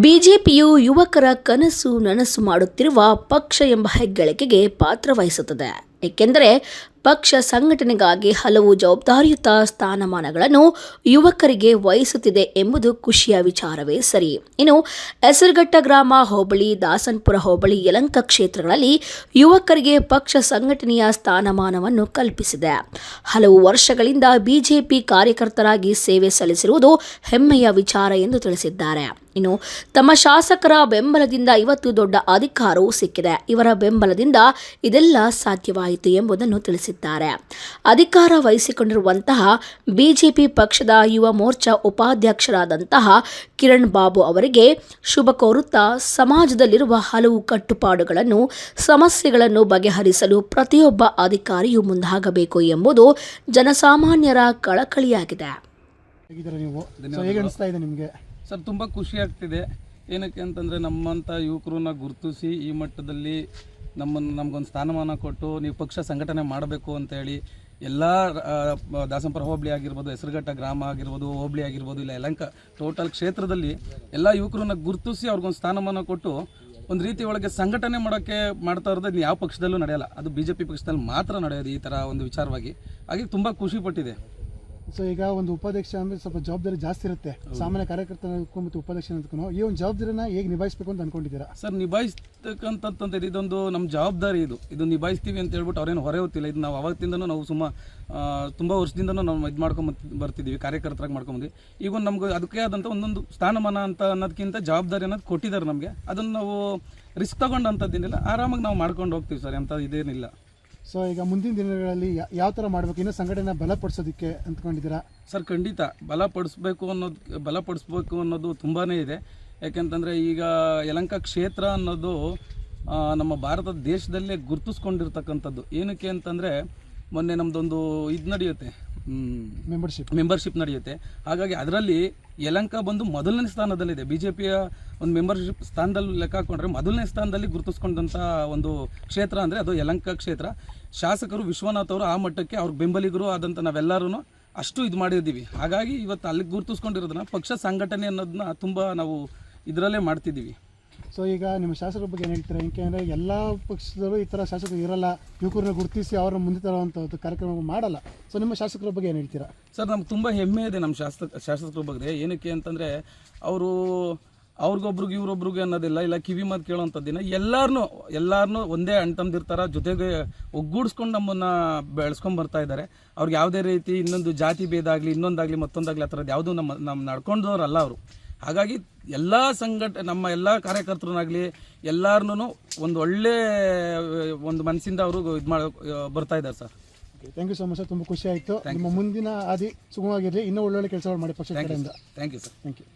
ಬಿಜೆಪಿಯು ಯುವಕರ ಕನಸು ನನಸು ಮಾಡುತ್ತಿರುವ ಪಕ್ಷ ಎಂಬ ಹೆಗ್ಗಳಿಕೆಗೆ ಪಾತ್ರವಹಿಸುತ್ತದೆ. ಏಕೆಂದರೆ ಪಕ್ಷ ಸಂಘಟನೆಗಾಗಿ ಹಲವು ಜವಾಬ್ದಾರಿಯುತ ಸ್ಥಾನಮಾನಗಳನ್ನು ಯುವಕರಿಗೆ ವಹಿಸುತ್ತಿದೆ ಎಂಬುದು ಖುಷಿಯ ವಿಚಾರವೇ ಸರಿ. ಇನ್ನು ಹೆಸರುಘಟ್ಟ ಗ್ರಾಮ ಹೋಬಳಿ, ದಾಸನ್ಪುರ ಹೋಬಳಿ, ಯಲಂಕ ಕ್ಷೇತ್ರಗಳಲ್ಲಿ ಯುವಕರಿಗೆ ಪಕ್ಷ ಸಂಘಟನೆಯ ಸ್ಥಾನಮಾನವನ್ನು ಕಲ್ಪಿಸಿದೆ. ಹಲವು ವರ್ಷಗಳಿಂದ ಬಿಜೆಪಿ ಕಾರ್ಯಕರ್ತರಾಗಿ ಸೇವೆ ಸಲ್ಲಿಸಿರುವುದು ಹೆಮ್ಮೆಯ ವಿಚಾರ ಎಂದು ತಿಳಿಸಿದ್ದಾರೆ. ಇನ್ನು ತಮ್ಮ ಶಾಸಕರ ಬೆಂಬಲದಿಂದ ಇವತ್ತು ದೊಡ್ಡ ಅಧಿಕಾರವೂ ಸಿಕ್ಕಿದೆ. ಇವರ ಬೆಂಬಲದಿಂದ ಇದೆಲ್ಲ ಸಾಧ್ಯವಾಯಿತು ಎಂಬುದನ್ನು ತಿಳಿಸಿದ್ದಾರೆ. ಅಧಿಕಾರ ವಹಿಸಿಕೊಂಡಿರುವಂತಹ ಬಿಜೆಪಿ ಪಕ್ಷದ ಯುವ ಮೋರ್ಚಾ ಉಪಾಧ್ಯಕ್ಷರಾದಂತಹ ಕಿರಣ್ ಬಾಬು ಅವರಿಗೆ ಶುಭ ಕೋರುತ್ತಾ ಸಮಾಜದಲ್ಲಿರುವ ಹಲವು ಕಟ್ಟುಪಾಡುಗಳನ್ನು ಸಮಸ್ಯೆಗಳನ್ನು ಬಗೆಹರಿಸಲು ಪ್ರತಿಯೊಬ್ಬ ಅಧಿಕಾರಿಯೂ ಮುಂದಾಗಬೇಕು ಎಂಬುದು ಜನಸಾಮಾನ್ಯರ ಕಳಕಳಿಯಾಗಿದೆ. ಸರ್ ತುಂಬ ಖುಷಿ ಆಗ್ತಿದೆ. ಏನಕ್ಕೆ ಅಂತಂದರೆ ನಮ್ಮಂಥ ಯುವಕರನ್ನ ಗುರುತಿಸಿ ಈ ಮಟ್ಟದಲ್ಲಿ ನಮ್ಮನ್ನು ನಮಗೊಂದು ಸ್ಥಾನಮಾನ ಕೊಟ್ಟು ನೀವು ಪಕ್ಷ ಸಂಘಟನೆ ಮಾಡಬೇಕು ಅಂತೇಳಿ ಎಲ್ಲ ದಾಸಂಪುರ ಹೋಬಳಿ ಆಗಿರ್ಬೋದು, ಹೆಸರುಘಟ್ಟ ಗ್ರಾಮ ಆಗಿರ್ಬೋದು, ಹೋಬಳಿ ಆಗಿರ್ಬೋದು, ಇಲ್ಲ ಯಲಂಕ ಟೋಟಲ್ ಕ್ಷೇತ್ರದಲ್ಲಿ ಎಲ್ಲ ಯುವಕರನ್ನ ಗುರುತಿಸಿ ಅವ್ರಿಗೊಂದು ಸ್ಥಾನಮಾನ ಕೊಟ್ಟು ಒಂದು ರೀತಿ ಒಳಗೆ ಸಂಘಟನೆ ಮಾಡೋಕ್ಕೆ ಮಾಡ್ತಾ ಇರೋದು ಯಾವ ಪಕ್ಷದಲ್ಲೂ ನಡೆಯಲ್ಲ. ಅದು ಬಿ ಪಕ್ಷದಲ್ಲಿ ಮಾತ್ರ ನಡೆಯೋದು ಈ ಥರ ಒಂದು ವಿಚಾರವಾಗಿ. ಹಾಗೆ ತುಂಬ ಖುಷಿ ಪಟ್ಟಿದೆ. ಸೊ ಈಗ ಒಂದು ಉಪಾಧ್ಯಕ್ಷ ಅಂದ್ರೆ ಸ್ವಲ್ಪ ಜವಾಬ್ದಾರಿ ಜಾಸ್ತಿ ಇರುತ್ತೆ. ಸಾಮಾನ್ಯ ಕಾರ್ಯಕರ್ತನಕ್ಕೂ ಮತ್ತು ಉಪಾಧ್ಯಕ್ಷ ಅಂತಕೂ ಈ ಒಂದು ಜವಾಬ್ದಾರಿನ ಹೇಗೆ ನಿಭಾಯಿಸಬೇಕು ಅಂತ ಅನ್ಕೊಂಡಿದ್ದೀರಾ? ಸರ್ ನಿಭಾಯಿಸ್ತಕ್ಕಂಥದ್ದು ಇದೊಂದು ನಮ್ಮ ಜವಾಬ್ದಾರಿ ಇದು. ಇದು ನಿಭಾಯಿಸ್ತೀವಿ ಅಂತ ಹೇಳ್ಬಿಟ್ಟು ಅವ್ರೇನು ಹೊರೆ ಹೊತ್ತಿಲ್ಲ. ಇದು ನಾವು ಅವತ್ತಿಂದನೂ ನಾವು ಸುಮ್ಮ ತುಂಬ ವರ್ಷದಿಂದನೂ ನಾವು ಇದು ಮಾಡ್ಕೊಂಡ್ ಬರ್ತಿದ್ದೀವಿ ಕಾರ್ಯಕರ್ತರಾಗಿ ಮಾಡ್ಕೊಂಬಂದ್ವಿ. ಈಗ ಒಂದು ನಮ್ಗೆ ಅದಕ್ಕೆ ಆದಂಥ ಒಂದೊಂದು ಸ್ಥಾನಮಾನ ಅಂತ ಅನ್ನೋದಕ್ಕಿಂತ ಜವಾಬ್ದಾರಿ ಅನ್ನೋದು ಕೊಟ್ಟಿದ್ದಾರೆ ನಮಗೆ. ಅದನ್ನು ನಾವು ರಿಸ್ಕ್ ತಗೊಂಡಂಥದ್ದೇನಿಲ್ಲ ಆರಾಮಾಗಿ ನಾವು ಮಾಡ್ಕೊಂಡು ಹೋಗ್ತೀವಿ ಸರ್ ಅಂತ ಇದೇನಿಲ್ಲ. ಸೊ ಈಗ ಮುಂದಿನ ದಿನಗಳಲ್ಲಿ ಯಾವ ಥರ ಮಾಡಬೇಕು? ಇನ್ನೂ ಸಂಘಟನೆ ಬಲಪಡಿಸೋದಕ್ಕೆ ಅಂದ್ಕೊಂಡಿದ್ದೀರಾ? ಸರ್, ಖಂಡಿತ. ಬಲಪಡಿಸ್ಬೇಕು ಅನ್ನೋದು ಬಲಪಡಿಸ್ಬೇಕು ಅನ್ನೋದು ತುಂಬಾ ಇದೆ. ಯಾಕೆಂತಂದರೆ ಈಗ ಯಲಂಕ ಕ್ಷೇತ್ರ ಅನ್ನೋದು ನಮ್ಮ ಭಾರತ ದೇಶದಲ್ಲೇ ಗುರುತಿಸ್ಕೊಂಡಿರ್ತಕ್ಕಂಥದ್ದು. ಏನಕ್ಕೆ ಅಂತಂದರೆ ಮೊನ್ನೆ ನಮ್ಮದೊಂದು ಇದು ನಡೆಯುತ್ತೆ ಮೆಂಬರ್ಶಿಪ್ ಮೆಂಬರ್ಶಿಪ್ ನಡೆಯುತ್ತೆ. ಹಾಗಾಗಿ ಅದರಲ್ಲಿ ಯಲಂಕ ಬಂದು ಮೊದಲನೇ ಸ್ಥಾನದಲ್ಲಿದೆ. ಬಿ ಜೆ ಪಿಯ ಒಂದು ಮೆಂಬರ್ಶಿಪ್ ಸ್ಥಾನದಲ್ಲಿ ಲೆಕ್ಕ ಹಾಕೊಂಡ್ರೆ ಮೊದಲನೇ ಸ್ಥಾನದಲ್ಲಿ ಗುರುತಿಸ್ಕೊಂಡಂಥ ಒಂದು ಕ್ಷೇತ್ರ ಅಂದರೆ ಅದು ಯಲಂಕ ಕ್ಷೇತ್ರ. ಶಾಸಕರು ವಿಶ್ವನಾಥ್ ಅವರು ಆ ಮಟ್ಟಕ್ಕೆ ಅವ್ರ ಬೆಂಬಲಿಗರು ಆದಂಥ ನಾವೆಲ್ಲರೂ ಅಷ್ಟು ಇದು ಮಾಡಿದ್ದೀವಿ ಹಾಗಾಗಿ ಇವತ್ತು ಅಲ್ಲಿಗೆ ಗುರುತಿಸ್ಕೊಂಡಿರೋದನ್ನ ಪಕ್ಷ ಸಂಘಟನೆ ಅನ್ನೋದನ್ನ ತುಂಬ ನಾವು ಇದರಲ್ಲೇ ಮಾಡ್ತಿದ್ದೀವಿ ಸೊ ಈಗ ನಿಮ್ಮ ಶಾಸಕರ ಬಗ್ಗೆ ಏನು ಹೇಳ್ತೀರಾ? ಏಕೆಂದರೆ ಎಲ್ಲ ಪಕ್ಷದಲ್ಲೂ ಈ ಥರ ಶಾಸಕರು ಇರಲ್ಲ, ಯುವಕರನ್ನ ಗುರುತಿಸಿ ಅವ್ರನ್ನ ಮುಂದೆ ತರುವಂಥದ್ದು ಕಾರ್ಯಕ್ರಮ ಮಾಡಲ್ಲ. ಸೊ ನಿಮ್ಮ ಶಾಸಕರ ಬಗ್ಗೆ ಏನು ಹೇಳ್ತೀರಾ? ಸರ್ ನಮ್ಗೆ ತುಂಬ ಹೆಮ್ಮೆ ಇದೆ ನಮ್ಮ ಶಾಸಕ, ಶಾಸಕರ ಬಗ್ಗೆ. ಏನಕ್ಕೆ ಅಂತಂದರೆ, ಅವರು, ಅವ್ರಿಗೊಬ್ರಿಗೆ ಇವ್ರೊಬ್ರಿಗೆ ಅನ್ನೋದಿಲ್ಲ, ಇಲ್ಲ ಕಿವಿ ಮಾತು ದಿನ ಎಲ್ಲರನ್ನೂ ಎಲ್ಲರನ್ನೂ ಒಂದೇ ಅಣ್ತಂದಿರ್ತಾರೆ ಜೊತೆಗೆ ಒಗ್ಗೂಡಿಸ್ಕೊಂಡು ನಮ್ಮನ್ನು ಬೆಳೆಸ್ಕೊಂಡು ಬರ್ತಾ ಇದ್ದಾರೆ ಅವ್ರಿಗೆ ಯಾವುದೇ ರೀತಿ ಇನ್ನೊಂದು ಜಾತಿ ಭೇದ ಆಗಲಿ, ಇನ್ನೊಂದಾಗಲಿ, ಮತ್ತೊಂದಾಗಲಿ ಆ ಥರದ್ದು ಯಾವುದೂ ನಮ್ಮ ನಮ್ಮ ನಡ್ಕೊಂಡವ್ರಲ್ಲ ಅವರು. ಹಾಗಾಗಿ ಎಲ್ಲ ಸಂಘಟ ನಮ್ಮ ಎಲ್ಲ ಕಾರ್ಯಕರ್ತರನ್ನಾಗಲಿ ಎಲ್ಲಾರನ್ನೂ ಒಂದು ಒಳ್ಳೆ ಒಂದು ಮನಸ್ಸಿಂದ ಅವರು ಇದು ಮಾಡಿ ಬರ್ತಾ ಇದ್ದಾರೆ sir. Thank you so much sir ತುಂಬ ಖುಷಿ ಆಯಿತು. ನಿಮ್ಮ ಮುಂದಿನ ಆದಿ ಸುಗಮವಾಗಿರಲಿ. ಇನ್ನೂ ಒಳ್ಳೊಳ್ಳೆ ಕೆಲಸಗಳು ಮಾಡಿ ಪಕ್ಷ thank you sir thank you